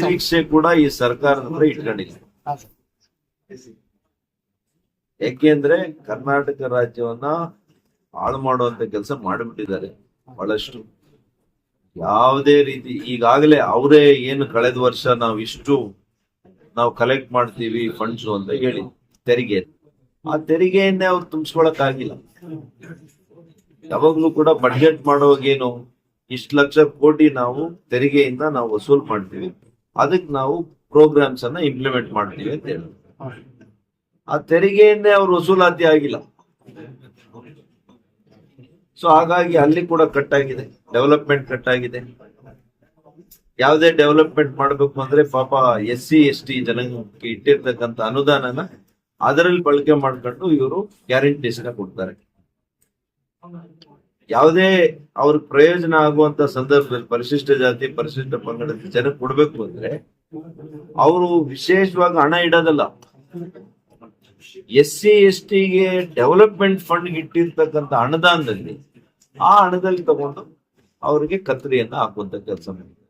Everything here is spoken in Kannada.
ನಿರೀಕ್ಷೆ ಕೂಡ ಈ ಸರ್ಕಾರದ ಹತ್ರ ಸರ್. ಯಾಕೆಂದ್ರೆ ಕರ್ನಾಟಕ ರಾಜ್ಯವನ್ನ ಹಾಳು ಮಾಡುವಂತ ಕೆಲಸ ಮಾಡಿಬಿಟ್ಟಿದ್ದಾರೆ ಬಹಳಷ್ಟು. ಯಾವುದೇ ರೀತಿ ಈಗಾಗಲೇ ಅವರೇ ಏನು ಕಳೆದ ವರ್ಷ ನಾವು ಇಷ್ಟು ನಾವು ಕಲೆಕ್ಟ್ ಮಾಡ್ತೀವಿ ಫಂಡ್ಸ್ ಅಂತ ಹೇಳಿ ತೆರಿಗೆ. ಆ ತೆರಿಗೆಯನ್ನೇ ಅವ್ರು ತುಂಬಿಸ್ಕೊಳಕ್ ಆಗಿಲ್ಲ ಯಾವಾಗ್ಲೂ ಕೂಡ ಬಡ್ಜೆಟ್ ಮಾಡುವಾಗೇನು ಇಷ್ಟು ಲಕ್ಷ ಕೋಟಿ ನಾವು ತೆರಿಗೆಯಿಂದ ನಾವು ವಸೂಲ್ ಮಾಡ್ತೀವಿ. ಅದಕ್ಕೆ ನಾವು ಪ್ರೋಗ್ರಾಮ್ಸ್ ಅನ್ನ ಇಂಪ್ಲಿಮೆಂಟ್ ಮಾಡ್ತೀವಿ ಅಂತ ಹೇಳಿ. ಆ ತೆರಿಗೆಯನ್ನೇ ಅವ್ರು ವಸೂಲಾತಿ ಆಗಿಲ್ಲ. ಸೊ ಹಾಗಾಗಿ ಅಲ್ಲಿ ಕೂಡ ಕಟ್ ಆಗಿದೆ ಡೆವಲಪ್ಮೆಂಟ್ ಕಟ್ ಆಗಿದೆ ಯಾವುದೇ ಡೆವಲಪ್ಮೆಂಟ್ ಮಾಡಬೇಕು ಅಂದ್ರೆ ಪಾಪ ಎಸ್ ಸಿ ಎಸ್ ಟಿ ಜನಾಂಗಕ್ಕೆ ಇಟ್ಟಿರ್ತಕ್ಕಂಥ ಅನುದಾನನ ಅದರಲ್ಲಿ ಬಳಕೆ ಮಾಡ್ಕೊಂಡು ಇವರು ಗ್ಯಾರಂಟೀಸ್ ಕೊಡ್ತಾರೆ. ಯಾವುದೇ ಅವ್ರ ಪ್ರಯೋಜನ ಆಗುವಂತ ಸಂದರ್ಭದಲ್ಲಿ ಪರಿಶಿಷ್ಟ ಜಾತಿ, ಪರಿಶಿಷ್ಟ ಪಂಗಡದ ಜನಕ್ಕೆ ಕೊಡ್ಬೇಕು ಅಂದ್ರೆ ಅವರು ವಿಶೇಷವಾಗಿ ಹಣ ಇಡೋದಲ್ಲ. ಎಸ್ ಸಿ, ಎಸ್ ಟಿಗೆ ಡೆವಲಪ್ಮೆಂಟ್ ಫಂಡ್ ಇಟ್ಟಿರ್ತಕ್ಕಂಥ ಹಣದಾನದಲ್ಲಿ ಆ ಹಣದಲ್ಲಿ ತಗೊಂಡು ಅವರಿಗೆ ಕತ್ತರಿಯನ್ನ ಹಾಕುವಂತ ಕೆಲಸ ಮಾಡಿದ್ದಾರೆ